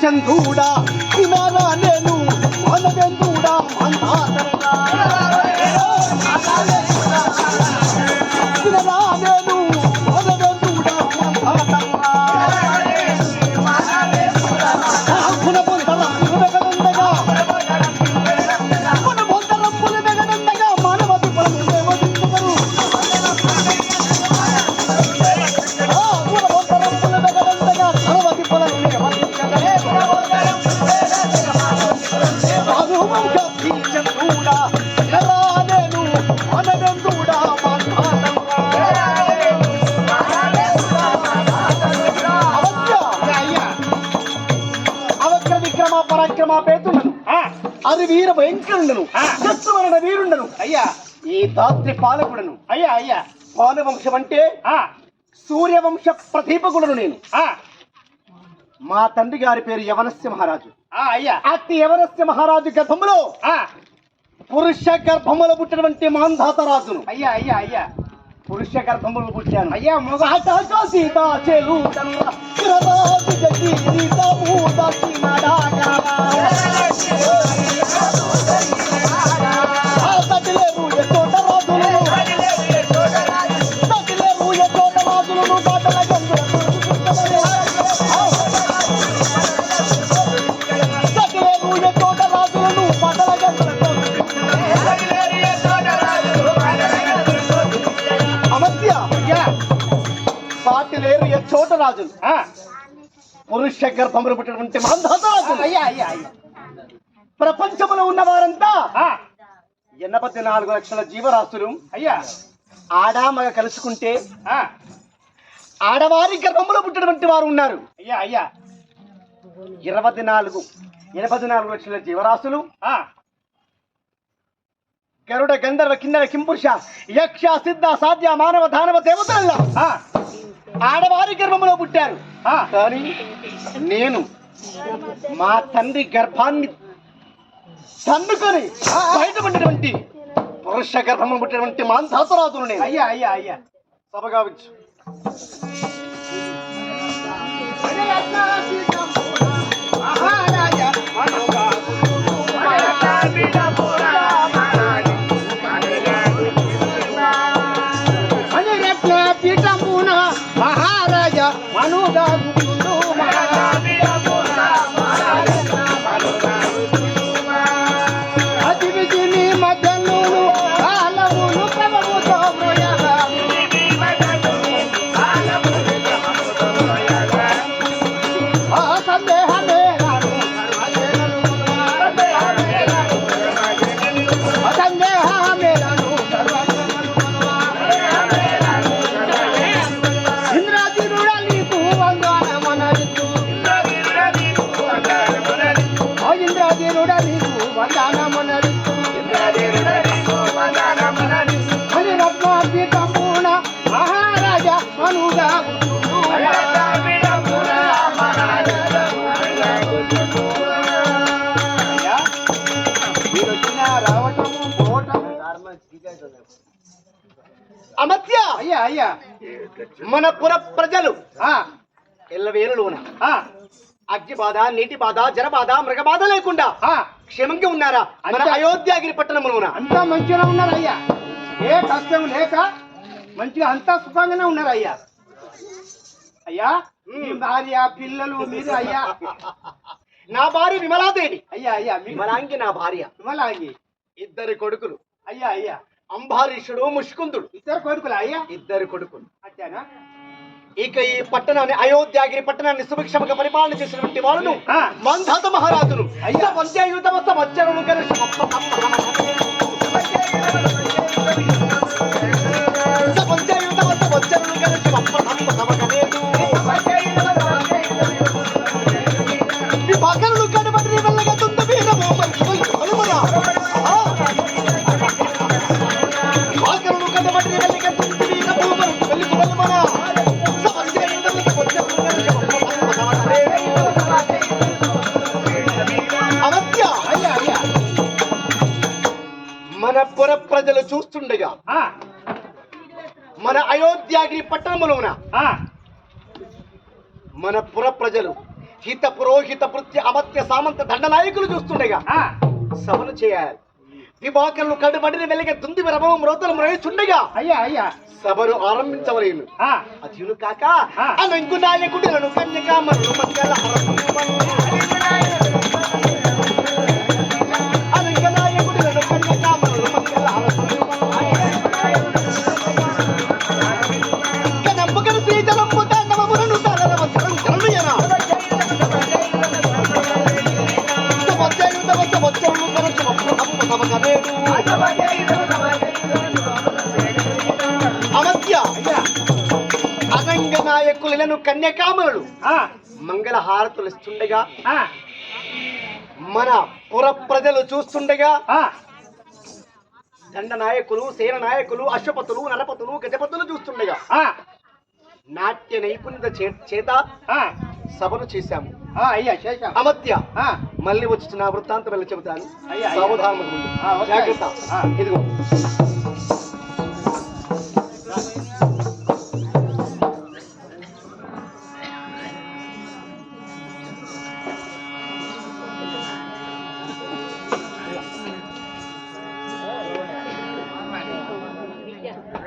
చంద్రుడా కుమారా నేను మనవెందుడా మందాతరగా వీర భయంకరుండను ఆ. శత్రువరణ వీరుండను. అయ్యా. ఈ దాత్రి పాలకుడను. అయ్యా అయ్యా. పాలవంశం అంటే ఆ, సూర్యవంశ ప్రదీపకుడను నేను. ఆ, మా తండ్రి గారి పేరు యవనస్య మహారాజు. ఆ, అయ్యా. అట్టి యవనస్య మహారాజు గర్భములో ఆ, పురుష గర్భములో పుట్టినటువంటి మాంధాత రాజును. అయ్యా అయ్యా అయ్యా. పురుష గర్భములు పుట్టాను అయ్యా మొగ సాటాక సీత చెలుతన్న చిరరాజు రాజులు అయ్యా ప్రపంచంలో ఉన్న వారంతా ఎనభై నాలుగు లక్షల జీవరాశులు అయ్యా. ఆడా మగ కలుసుకుంటే ఆ, ఆడవారి గర్భంలో పుట్టినటువంటి వారు ఉన్నారు. అయ్యా అయ్యా. ఇరవై నాలుగు ఎనభై నాలుగు లక్షల జీవరాశులు. ఆ, గరుడ గంధర్వ కిన్నెర కింపురుష యక్ష సిద్ధ సాధ్య మానవ దానవ దేవతలల్లా. ఆ, ఆడవారి గర్భంలో పుట్టారు. కానీ నేను మా తండ్రి గర్భాన్ని తన్నుకొని బయటపడినటువంటి పురుష గర్భంలో పుట్టినటువంటి మాంధాతరాజును నేను. అయ్యా అయ్యా అయ్యా. విచ్చు అమత్య! అయ్యా అయ్యా. మన పుర ప్రజలు. ఎల్లవేలులోన ఆ, అగ్ని బాధ నీటి బాధ జల బాధ మృగ బాధ లేకుండా క్షేమంగా ఉన్నారా? మన. అయోధ్యాగిరి పట్టణంలోన అంతా మంచిగా ఉన్నారు అయ్యా ఏ కష్టం లేక మంచిగా అంతా సుఖంగానే ఉన్నారు అయ్యా మీ భార్య పిల్లలు మీరు అయ్యా. నా భార్య విమలాదేవి. అయ్యా అయ్యా విమలాంగి నా భార్య. విమలాంగి. ఇద్దరు కొడుకులు. అయ్యా అయ్యా. అంబారీషుడు ముష్కుందుడు. ఇద్దరు కొడుకులు అయ్యా? ఇద్దరు కొడుకులు. అచ్చానా ఇక ఈ పట్టణాన్ని అయోధ్యాగిరి పట్టణాన్ని సుభిక్షముగా పరిపాలన చేసినటువంటి వాళ్ళను. మంధాత మహారాజులు. అయ్యా. పంచాయుత సంవత్సరము కలిసి అయోధ్యాగిరి పట్టణములోన మన పుర ప్రజలు హిత పురోహిత భృత్య అమత్య సామంత దండ నాయకులు చూస్తుండగా సభలు చేయాలి. దివాకర్లు కడుబడిని వెలిగే దుంది రభవం రోతలు మ్రోయిచుండగా అయ్యా అయ్యా. సభను ఆరంభించవలేను. అదియును కాక నాయకుడులను కన్యకామరులు మంగళ ఆ, మంగళ హారతులు ఇస్తుండగా ఆ, మన పుర ప్రజలు చూస్తుండగా ఆ, దండ నాయకులు సేన నాయకులు అశ్వపతులు నరపతులు గజపతులు చూస్తుండగా ఆ, నాట్య నైపుణ్యత చేత ఆ, సభను చేశాము. అమత్య ఆ, మళ్ళీ వచ్చి నా వృత్తాంతం వెళ్ళి చెబుతాను. సావధానం. జాగ్రత్త. ఇదిగో.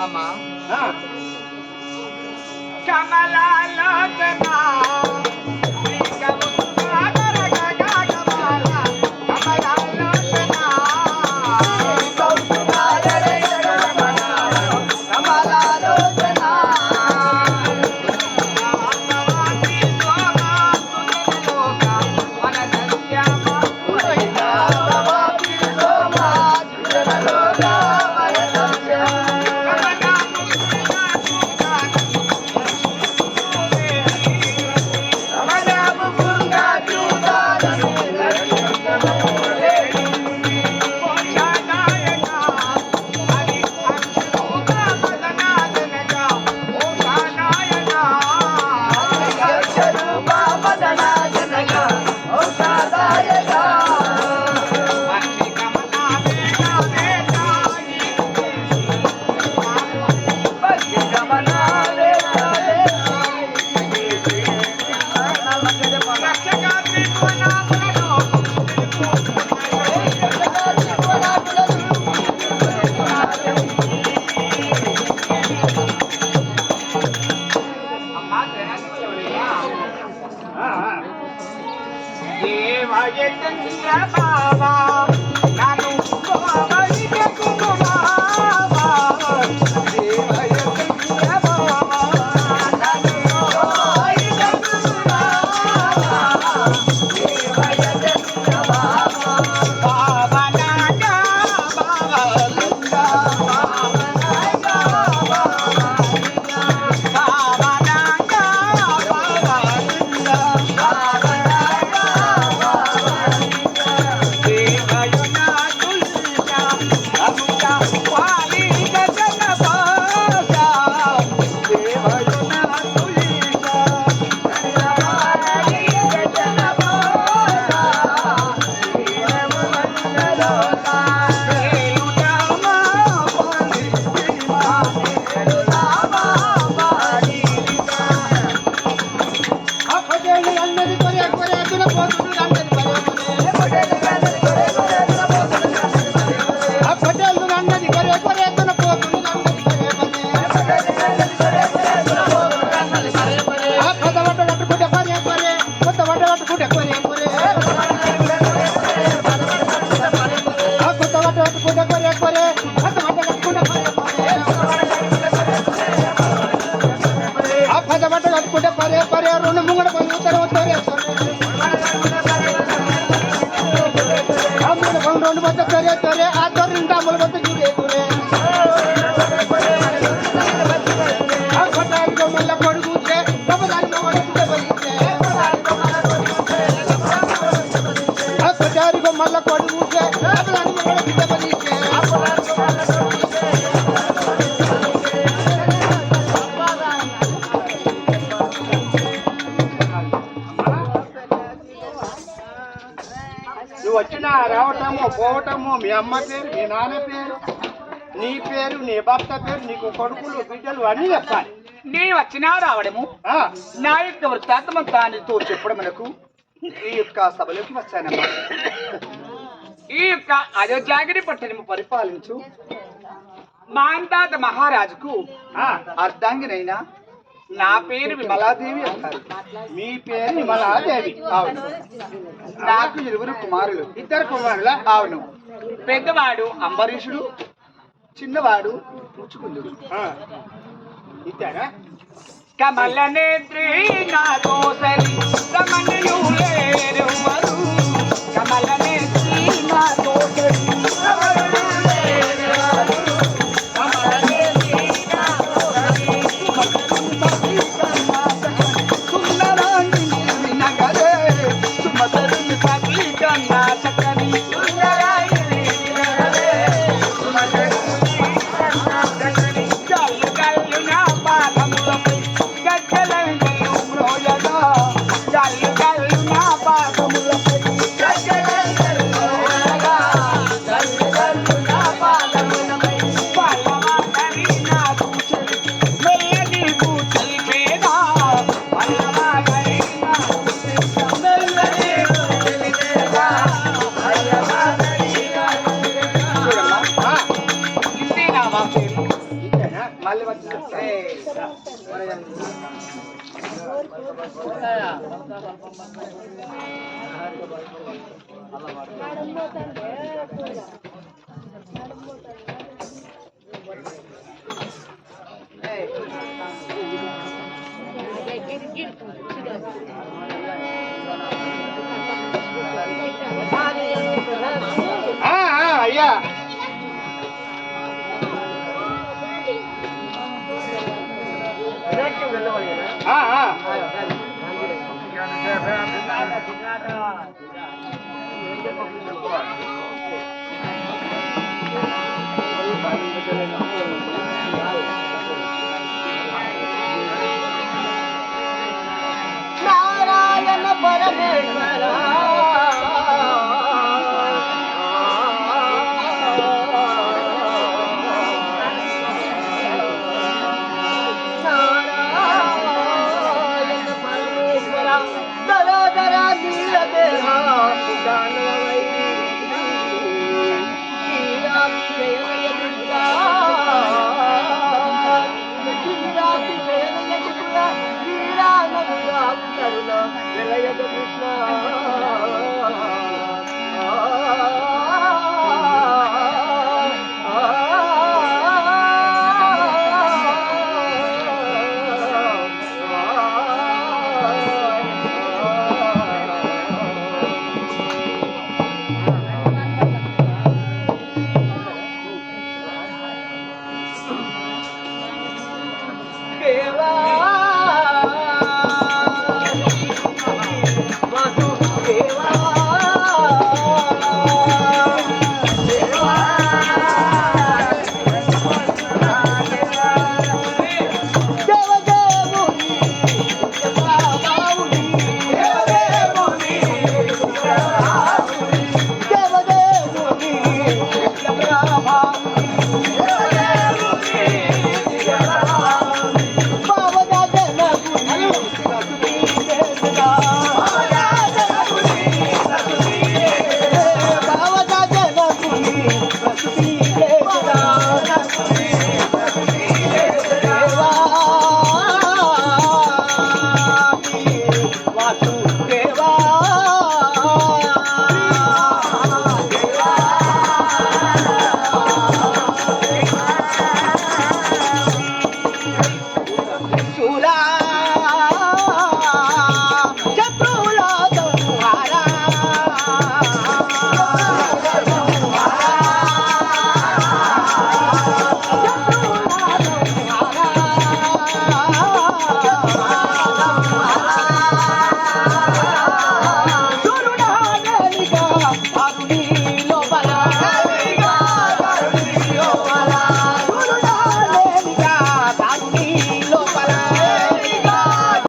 అమ్మా ఆ, ಒಂದು ಒಂದು ಬತ್ತ ತೊರೆ ತೊರೆ ಆ ತೊರಿಂದ ಮೊಲ ಬತ್ತ ಗುರೆ ಗುರೆ రావటము పోవటము మీ అమ్మ పేరు మీ నాన్న పేరు నీ పేరు నీ భర్త పేరు నీకు కొడుకులు బిడ్డలు అన్నీ చెప్పాలి. నీ వచ్చినా రావడము? నా యొక్క వృత్తాంతమంతా నీతో చెప్పడం మనకు ఈ యొక్క సభలోకి వచ్చానమ్మా. ఈ యొక్క అయోధ్యాగిరి పట్టణము పరిపాలించు. మాందాత మహారాజుకు అర్ధాంగినైనా నా పేరు విమలాదేవి అంటారు. మీ పేరు విమలాదేవి. అవును. నాకు ఇరువురు కుమారులు. ఇద్దరు కుమారుల? అవును. పెద్దవాడు అంబరీషుడు చిన్నవాడు పుచ్చుకుందుడు ఇద్దరా? కమల నేత్రి నా దోసరి ఆ, ఆ, ఆ, అయ్యా ఆ, ఆ.